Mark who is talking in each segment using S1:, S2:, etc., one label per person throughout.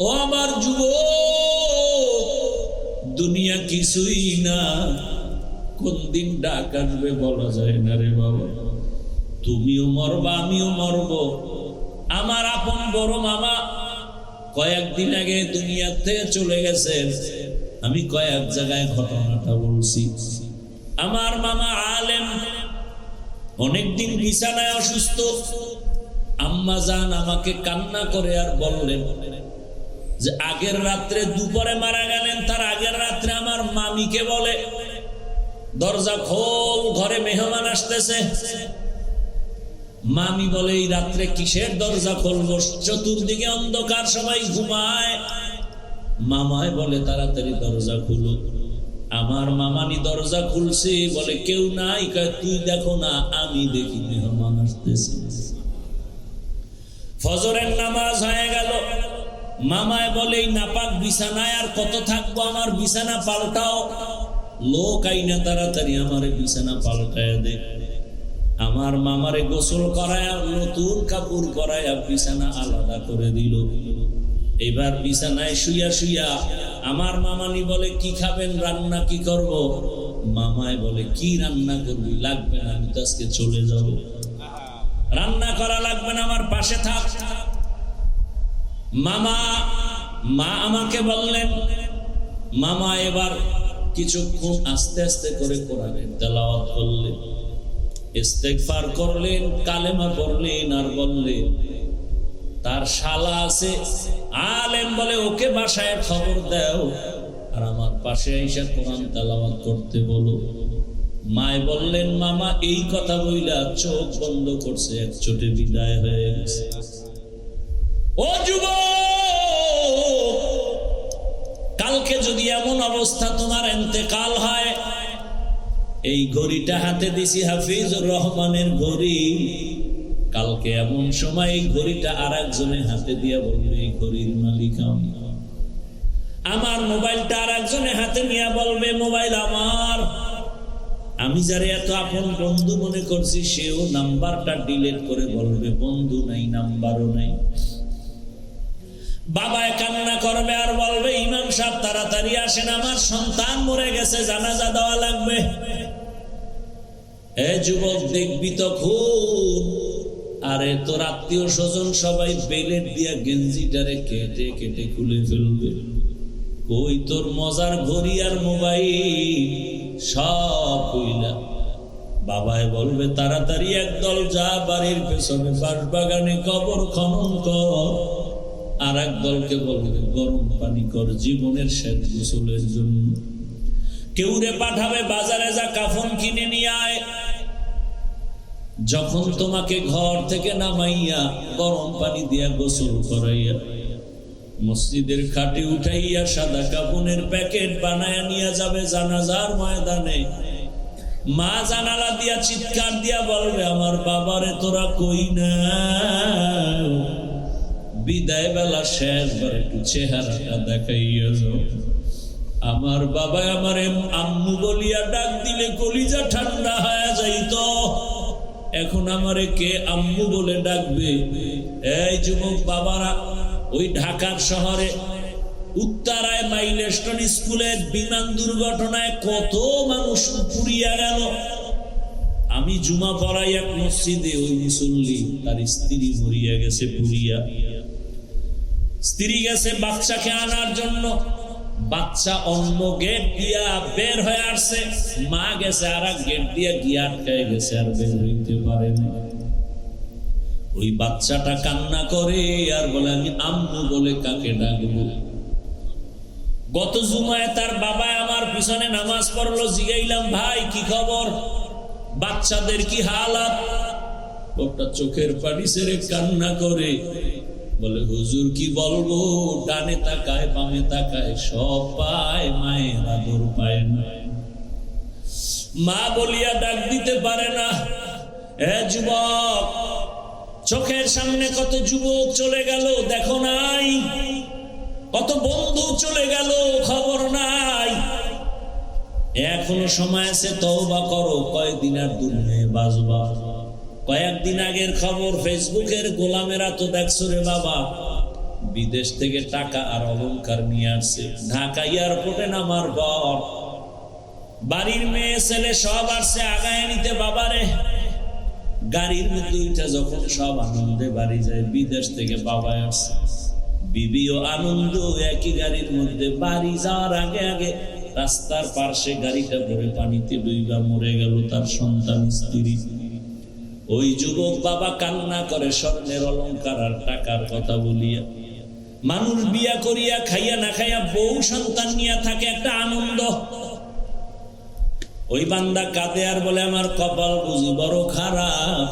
S1: ও আমার যুব দুনিয়া কিছুই না। কোন দিন ডাক আসবে বলা যায় না রে বাবা। তুমিও মরবা, আমিও মরব। আমার আপন বড় মামা, কয়েকদিন আগে দুনিয়ার থেকে চলে গেছেন। আমি কয়েক জায়গায় ঘটনাটা বলছি। আমার মামা আলেম, অনেকদিন বিছানায় অসুস্থ। আম্মা যান আমাকে কান্না করে আর বললেন যে আগের রাত্রে দুপুরে মারা গেলেন, তার আগের রাত্রে আমার মামিকে বলে, দরজা খোল, ঘরে মেহমান আসতেছে। মামি বলে, এই রাত্রে কিসের দরজা খোলবো? চতুর্দিকে অন্ধকার, সবাই ঘুমায়। মামায় বলে, তাড়াতাড়ি দরজা খুলো। আমার মামানি দরজা খুলছে, বলে, কেউ নাই? তুই দেখো না, আমি দেখি মেহমান আসতেছে। ফজরের নামাজ হয়ে গেল মামায় বলে, এই নাপাক বিছানায় আর কত থাকব? আমার বিছানা পাল্টাও। লোক আইনা তাড়াতাড়ি আমার বিছানা পাল্টায় দে। আমার মামারে গোসল করায়, নতুন কাপড় করায় বিছানা আলাদা করে দিল। এবার বিছানায় শুইয়া শুইয়া আমার মামানি বলে, কি খাবেন? রান্না কি করব? মামায় বলে, কি রান্না করবি? লাগবে না, আমি তো আজকে চলে যাব। রান্না করা লাগবে না, আমার পাশে থাক। মামা, মা আমাকে বললেন, মামা এবার কিছুক্ষণ আস্তে আস্তে করে কোরআনের তেলাওয়াত করলেন। ইস্তেগফার করলেন, কালেমা পড়লেন আর বললেন, তার শালা আছে, আলেম বলে ওকে বাসায় খবর দাও। আর আমার পাশে এসে কোরআন তেলাওয়াত করতে বলো। মায় বললেন, মামা, এই কথা বইলা চোখ বন্ধ করছে, এক চোটে বিদায় হয়ে গেছে। ও যুব কালকে যদি এমন অবস্থা তোমার এতেকাল হয়, এই ঘড়িটা হাতে দিছি হাফিজুর রহমানের ঘড়ি। কালকে এমন সময় এই ঘড়িটা আর একজনের হাতে দিয়া বলবে, এই ঘড়ির মালিক আমি। আমার মোবাইলটা আর একজনের হাতে নিয়ে বলবে, মোবাইল আমার। আমি যারে এত আপন বন্ধু মনে করছি, সেও নাম্বারটা ডিলিট করে বলবে, বন্ধু নাই, নাম্বারও নাই। বাবায় কান্না করবে আর বলবে, ইমাম সাহেব, তাড়াতাড়ি আসেন, আমার সন্তান মরে গেছে, জানাজা দেওয়া লাগবে। এ যুবক, দেখবি তো খুন। আরে তোর আত্মীয় স্বজন সবাই বেলেট দিয়া গেঞ্জিটারে কেটে কেটে খুলে ফেলবে। কই তোর মজার ঘড়ি আর মোবাইল? সব কইলা। বাবায় বলবে, তাড়াতাড়ি একদল যা, বাড়ির পেছনে বাগানে কবর খনন কর। আর এক দলকে বলবে, গরম পানি কর, জীবনের শেষ গোসলের জন্য। কেউ রে পাঠাবে, বাজারে যা কাফন কিনে নিয়ে আয়। যখন তোমাকে ঘর থেকে নামাইয়া গরম পানি দিয়া গোসল করাইয়া মসজিদের খাটে উঠাইয়া সাদা কাপনের প্যাকেট বানায়া নিয়ে যাবে জানাজার ময়দানে, মা জানালা দিয়া চিৎকার দিয়া বলবে, আমার বাবারে তোরা কই না বিদায় বেলা শেষবার একটু চেহারাটা দেখাইয়া আমার বাবা আমার আম্মু বলিয়া ডাক দিলে কলিজা ঠান্ডা হয়ে যাইত। এখন আমারে কে আম্মু বলে ডাকবে? এই যুবক বাবারা, ওই ঢাকার শহরে উত্তরায় বিমান দুর্ঘটনায় কত মানুষ পুড়িয়া গেল। আমি জুমা পড়াই এক মসজিদে, ওই মুসল্লি তার স্ত্রী মরিয়া গেছে পুড়িয়া। স্ত্রী গেছে বাচ্চাকে আনার জন্য। বাচ্চা অন্য গেট দিয়া বের হয়ে আসছে। মা গেছে আর গেট দিয়া গিয়ে আটকায় গেছে আর বের হইতে পারে না। ওই বাচ্চাটা কান্না করে আর বলে, আমি আম্মু বলে কাকে ডাকবো? গত জুমায় তার বাবা আমার পিছনে নামাজ পড়ল। জিগাইলাম, ভাই, কি খবর? বাচ্চাদের কি হালাত? ওটা চোখের পানি সেরে কান্না করে। বলে, হুজুর কি বলব? ডানে তাকায়, বামে তাকায়, সব পায়, মায়ের আদর পায় না। মা বলিয়া ডাক দিতে পারে না। এ যুবক, চোখের সামনে কত যুবক চলে গেল, দেখো নাই। কত বন্ধু চলে গেল, খবর নাই। এখনও সময় আছে, তওবা করো, কয়দিন আর দুনিয়ায় বাজবা কয়েকদিন আগের খবর, ফেসবুকের গোলামেরা তো দেখছ রে বাবা। বিদেশ থেকে টাকা আর অলংকার নিয়ে আসছে। ঢাকা এয়ারপোর্টে নামার পর বাড়ির মেয়ে, ছেলে সব আসছে, আগায় নিতে বাবারে গাড়ির মধ্যে উঠে যখন সব আনন্দে বাড়ি যায়, বিদেশ থেকে বাবা আসছে। বিবিও আনন্দ, একই গাড়ির মধ্যে বাড়ি যাওয়ার আগে আগে রাস্তার পার্শ্বে গাড়িটা ভরে পানিতে ডুইবা মরে গেল তার সন্তান, স্ত্রী। ওই যুবক বাবা কান্না করে, স্বর্ণের অলংকার আর টাকার কথা বলিয়া। মানুষ বিয়া করিয়া খাইয়া না খাইয়া বউ সন্তান নিয়ে থাকে, একটা আনন্দ। ওই বান্দা কাঁদে আর বলে, আমার কপাল বুঝি বড় খারাপ।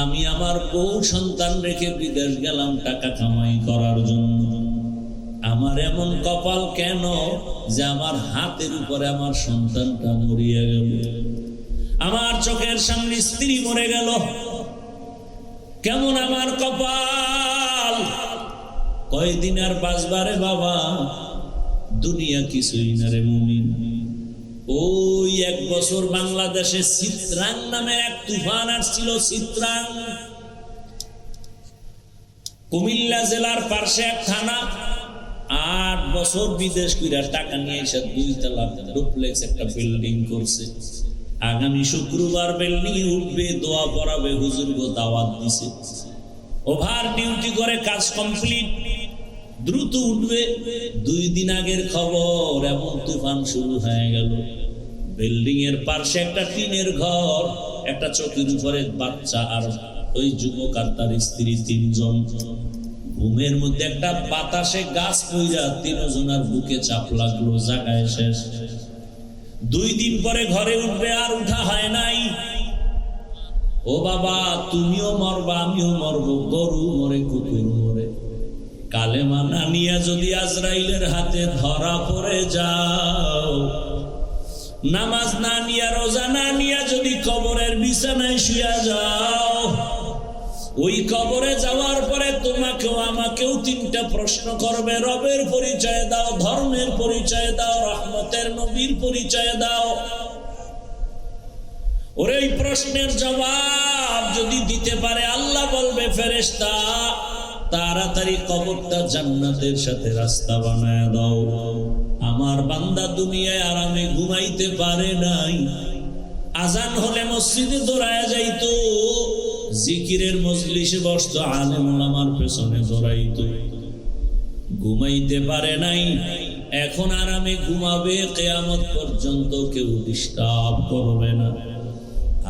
S1: আমি আমার বউ সন্তান রেখে বিদেশ গেলাম, টাকা কামাই করার জন্য। আমার এমন কপাল কেন যে আমার হাতের উপরে আমার সন্তানটা মরিয়া গেল? আমার চোখের সামনে স্ত্রী মরে গেল। কেমন আমার কপাল? কয়দিন আর বাঁচবারে বাবা? দুনিয়া কিছুই না রে মুমিন। ওই এক বছর বাংলাদেশে চিত্রাং নামের এক তুফান আসছিল, চিত্রাং। কুমিল্লা জেলার পার্শ্বে এক থানা। আট বছর বিদেশ কইরা টাকা নিয়ে এসে দুই তলা ডুপ্লেক্স একটা বিল্ডিং করছে। আগামী শুক্রবার বিল্ডিং উঠবে, দোয়া পড়াবে, হুজুর গো দাওয়াত দিছে। ওভার ডিউটি করে কাজ কমপ্লিট, দ্রুত উঠবে। দুই দিন আগের খবর, এমন তুফান শুরু হয়ে গেল। বিল্ডিং এর পাশে একটা টিনের ঘর, একটা চকির উপরে বাচ্চা আর ওই যুবক আর তার স্ত্রী তিনজন। ঘুমের মধ্যে একটা বাতাসে গাছ পইরা তিনজনার বুকে চাপ লাগল, জাগায় শেষ। দুই দিন পরে ঘরে উঠবে আর উঠা হয় নাই। ও বাবা, তুমিও মরবা, আমিও মরবো, গরু মরে, কুকুর মরে। কালেমা না নিয়ে যদি আজরাইলের হাতে ধরা পড়ে যাও, নামাজ না নিয়া, রোজা না নিয়া যদি কবরের বিছানায় শুয়া যাও ওই কবরে যাওয়ার পরে তোমাকেও আমাকেও তিনটা প্রশ্ন করবে। রবের পরিচয় দাও, ধর্মের পরিচয় দাও, রহমতের নবীর পরিচয় দাও। ওর এই প্রশ্নের জবাব যদি দিতে পারে, আল্লাহ বলবে ফেরেস্তা তাড়াতাড়ি কবরটা জান্নাতের সাথে রাস্তা বানায় দাও। আমার বান্দা দুনিয়ায় আরামে ঘুমাইতে পারে নাই। আজান হলে মসজিদে দৌড়ায় যাইতো। জিকিরের মজলিসে বসতো, আলেম আমার পেছনে দৌড়াইতো ঘুমাইতে পারে নাই, এখন আরামে ঘুমাবে, কেয়ামত পর্যন্ত কেউ ডিস্টার্ব করবে না।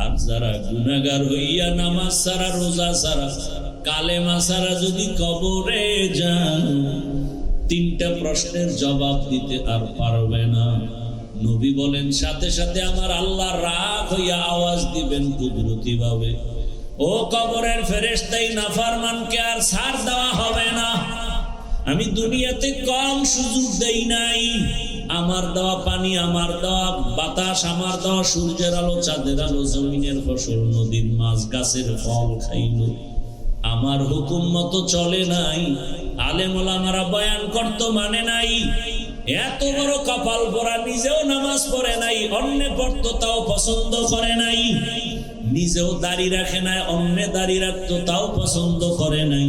S1: আর যারা গুনাগার হইয়া নামাজ সারা রোজা সারা কালেমা সারা যদি কবরে যান, তিনটা প্রশ্নের জবাব দিতে আর পারবে না। নবী বলেন, সাথে সাথে আমার আল্লাহ রাগ হইয়া আওয়াজ দিবেন কুদরতি ভাবে ও কবরের ফেরেস্তাই নাফারমানকে আর ছাড় দেওয়া হবে না। আমি দুনিয়াতে কম সুযোগ দেই নাই। আমার দেওয়া পানি, আমার দেওয়া বাতাস, আমার দেওয়া সূর্যের আলো, চাঁদের আলো, জমিনের ফসল, নদীর মাছ, গাছের ফল খাইল। আমার হুকুম মতো চলে নাই। আলেমুল আমারা বয়ান করতো মানে নাই। এত বড় কপাল পরা নিজেও নামাজ পড়ে নাই, অন্য পড়তো, তাও পছন্দ করে নাই। নিজেও দাড়ি রাখে নাই, অন্য দাড়ি রাখতো, তাও পছন্দ করে নাই।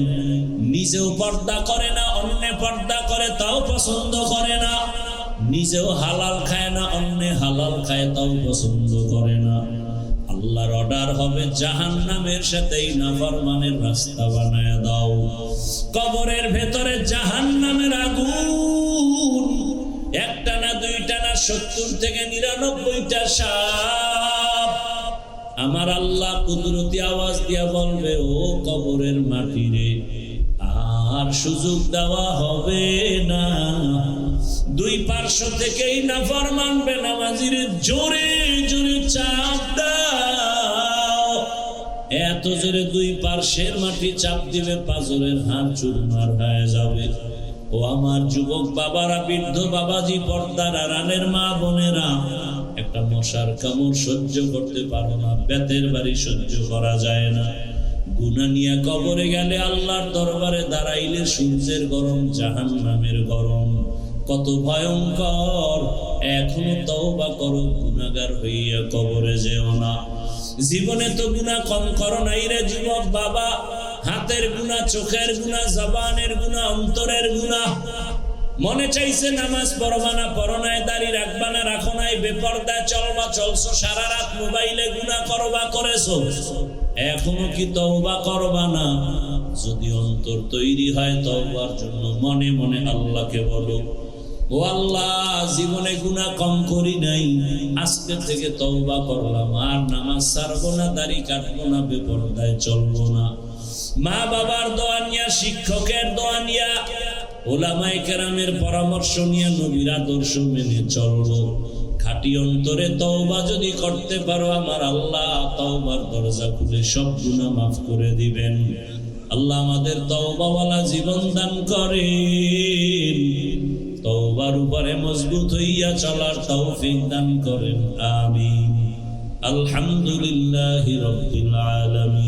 S1: নিজেও পর্দা করে না, অন্য পর্দা করে, তাও পছন্দ করে না। নিজেও হালাল খায় না, অন্য হালাল খায়, তাও পছন্দ করে না। আল্লাহর অর্ডার হবে জাহান নামের সাথেই নাফরমানের রাস্তা বানায় দাও। কবরের ভেতরে জাহান নামের আগুন, একটা না দুইটা না সত্তর থেকে নিরানব্বইটা সাপ। আমার আল্লাহ কুদরতি আওয়াজ দিয়া বলবে, ও কবরের মাটি রে আর সুযোগ দেওয়া হবে না। দুই পার্শ্ব থেকেই নাফর মানবে, নামাজির জোরে জোরে চাপ দাও। এত জোরে দুই পার্শ্বের মাটি চাপ দিলে পাজরের হাত চুরমার হয়ে যাবে। ও আমার যুবক বাবারা, বৃদ্ধ বাবাজি, পর্দারা রানের মা বোনেরা একটা মশার কামড় সহ্য করতে পারো না, বেতের বাড়ি সহ্য করা যায় না। গুনা নিয়ে কবরে গেলে আল্লাহর দরবারে দাঁড়াইলে সূর্যের গরম জাহান নামের গরম। কত ভয়ঙ্কর, এখনও তওবা করো গুনাগার হইয়া কবরে যেও না। জীবনে তো গুনাহ কম করো নাই রে যুবক বাবা। হাতের গুণা চোখের গুণা জবানের গুণা অন্তরের গুণা মনে চাইছে নামাজ পড়বা না পরনায় দাড়ি রাখবা না, রাখো নাই বেপরদায় চলবা, চলছো, সারা রাত মোবাইলে গুণা করবা, করেছ। এখনও কি তওবা করবা না? যদি অন্তর তৈরি হয় তওবার জন্য মনে মনে আল্লাহকে বলো। ও আল্লাহ, জীবনে গুণা কম করি নাই, আজকে থেকে তওবা করলাম, আর নামাজ ছাড়বো না, দাড়ি কাটবো না, বেপরদায় চলবো না। মা বাবার দোয়া নিয়া, শিক্ষকের দোয়া নিয়া ওলামাই কেরামের পরামর্শ নিয়ে নবীর আদর্শ মেনে চলবো। খাটি অন্তরে তওবা যদি করতে পারো, আমার আল্লাহ তওবার দরজা খুলে সব গুনাহ মাফ করে দিবেন। আল্লাহ আমাদের তওবাওয়ালা জীবন দান করেন। তওবার উপরে মজবুত হইয়া চলার তৌফিক দান করেন, আমিন। আলহামদুলিল্লাহি রাব্বিল আলামিন।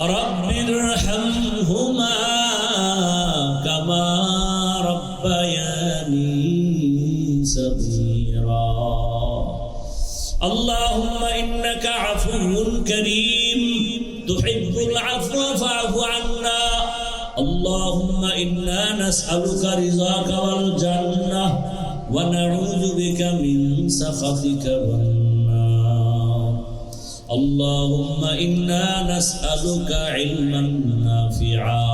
S1: رب ارحمهما كما ربياني صغيرا. اللهم إنك عفو كريم تحب العفو فاعف عنا. اللهم إنا نسألك رضاك والجنة ونعوذ بك من سخطك والنار. اللهم إنا نسألك علما نافعا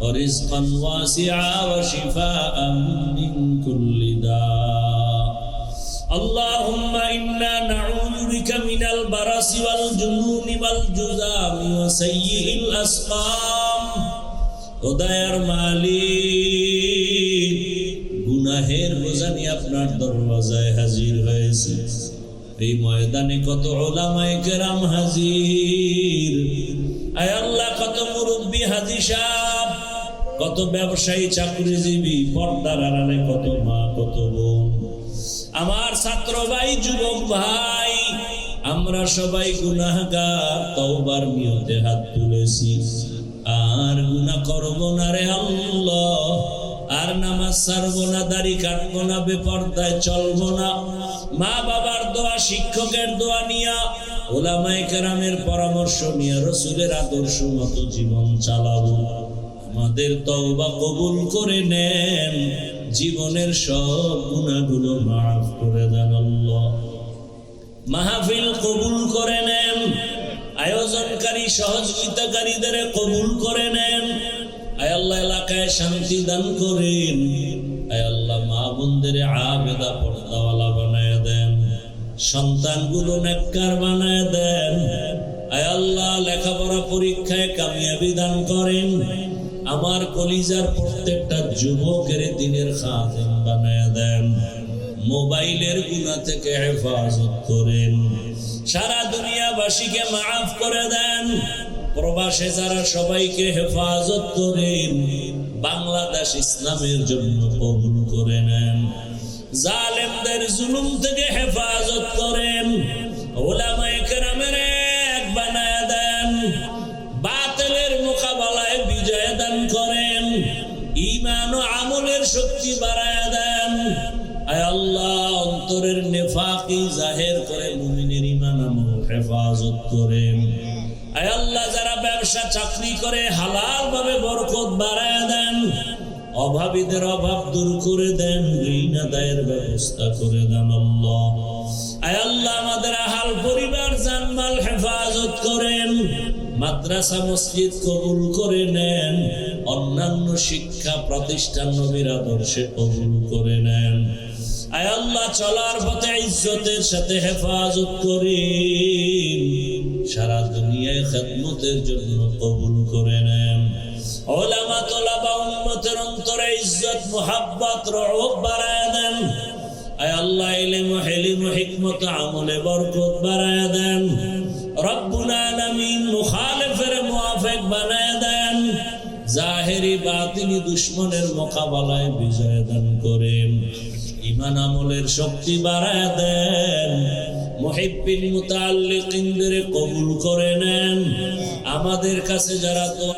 S1: ورزقا واسعا وشفاء من كل داء اللهم إنا نعوذ بك من البرص والجنون والجذام وسيء الأسقام উদয়ের মালিক গুনাহের বোঝানি আপনার দরওয়াজায় হাজির হয়েছে এই ময়দানে কত ওলামায়ে কেরাম হাজির। আয় আল্লাহ, কত মুরব্বী হাজি সাহেব, কত ব্যবসায়ী চাকরিজীবী, পর্দার আড়ালে কত মা, কত বোন। আমার ছাত্র ভাই, যুবক ভাই, আমরা সবাই তওবার নিয়তে হাত তুলেছি। আর গুনাহ করব না রে আল্লাহ। আর নামাজ ছাড়বো না, দাড়ি কাটবো না, বেপর্দায় চলবো না। মা বাবার দোয়া, শিক্ষকের দোয়া নিয়া ওলামায়ে কেরামের পরামর্শ নিয়ে রসুলের আদর্শ মতো জীবন চালাবো। আমাদের তওবা কবুল করে নেন, জীবনের সব গুণাগুলো মাফ করে দেন আল্লাহ। মাহফিল কবুল করে নেন, আয়োজনকারী, সহযোগিতাকারীদের কবুল করে নেন এলাকায় শান্তি দান করেন। মা আবেদা পর্দাওয়ালা বানায় দেন। নেককার বানায় দেন। লেখাপড়া পরীক্ষায় কামিয়াবি দান করেন। আমার কলিজার প্রত্যেকটা যুবকের দিনের খাদেম বানায় দেন। মোবাইলের গুণা থেকে হেফাজত করেন। সারা দুনিয়াবাসীকে মাফ করে দেন। প্রবাসে যারা সবাইকে হেফাজত করেন, বাংলাদেশ ইসলামের জন্য কবুল করে নেন। জালেমদের জুলুম থেকে হেফাজত করেন। এক বানায় দেন। বাতিলের মোকাবেলায় বিজয় দান করেন। ইমান ও আমলের শক্তি বাড়ায় দেন। আল্লাহ, অন্তরের নেফাকি জাহের করে মুমিনের ইমান আমল হেফাজত আল্লাহ যারা ব্যবসা, চাকরি করে হালাল ভাবে বরকত বাড়ায় দেন, অভাবীদের অভাব দূর করে দেন ঋণ ব্যবস্থা করে দেন আমাদের পরিবার, জানমাল হেফাজত করেন, মাদ্রাসা, মসজিদ কবুল করে নেন, অন্যান্য শিক্ষা প্রতিষ্ঠান নবীর আদর্শে কবুল করে নেন। আয় চলার পথে ইজ্জতের সাথে হেফাজত করেন সারা দুনিয়ায় খেদমতের জন্য কবুল করে নেন। ওলামা, তোলাবা উম্মতের অন্তরে ইজ্জত, মোহাব্বত রহব বাড়ায় দেন। আয় আল্লাহ, ইলম হিলিম হিকমত, আমলে বরকত বাড়ায় দেন। রব্বুল আলামিন মুখালিফের মুআফিক বানায় দেন। জাহেরি বাতিনি দুশ্মনের মোকাবেলায় বিজয় দান করেন। ইমান আমলের শক্তি বাড়ায় দেন। মহিবিন মুতাআল্লিকিনদের কবুল করে নেন। আমাদের কাছে যারা দোয়া